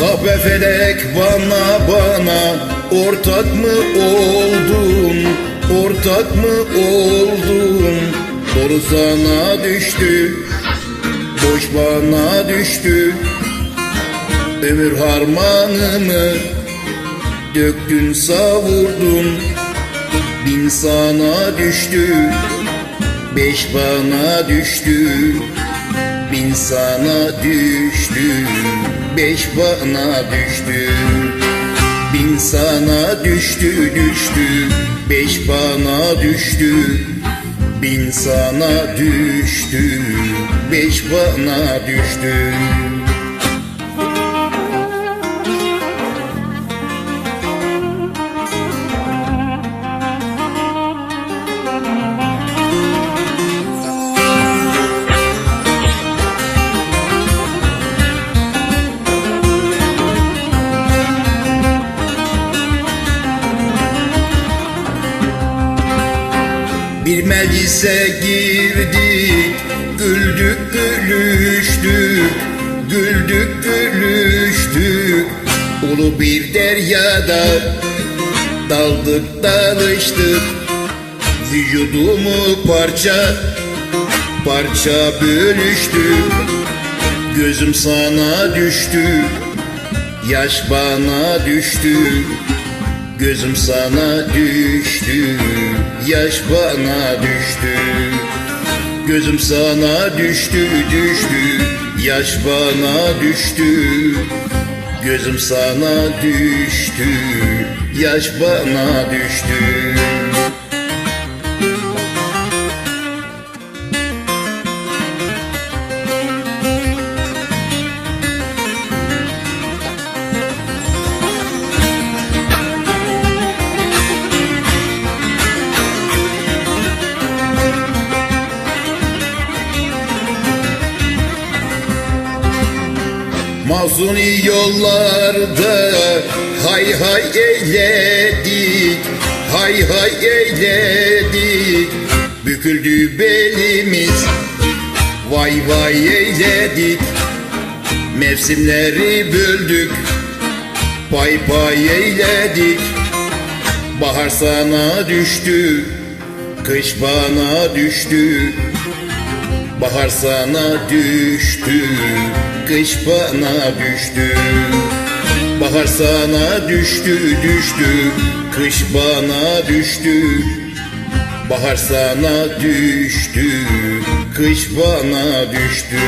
Ah be felek bana bana ortak mı oldun? Ortak mı oldun? Doğru sana düştü boş bana düştü. Ömür harmanımı döktün savurdun. Bin sana düştü beş bana düştü. Bin sana düştü beş bana düştü. Bin sana düştü düştü. Beş bana düştü. Bin sana düştü. Beş bana düştü Bir meclise girdik Güldük gülüştük Güldük gülüştük. Ulu bir deryada Daldık dalıştık. Vücudumu parça Parça bölüştü Gözüm sana düştü Yaş bana düştü. Gözüm sana düştü, yaş bana düştü. Gözüm sana düştü, düştü, yaş bana düştü. Gözüm sana düştü, yaş bana düştü. Mazuni yollarda hay hay eyledik Hay hay eyledik. Büküldü belimiz Vay vay eyledik. Mevsimleri böldük Pay pay eyledik. Bahar sana düştü Kış bana düştü Bahar sana düştü, kış bana düştü. Bahar sana düştü, düştü, kış bana düştü. Bahar sana düştü, kış bana düştü.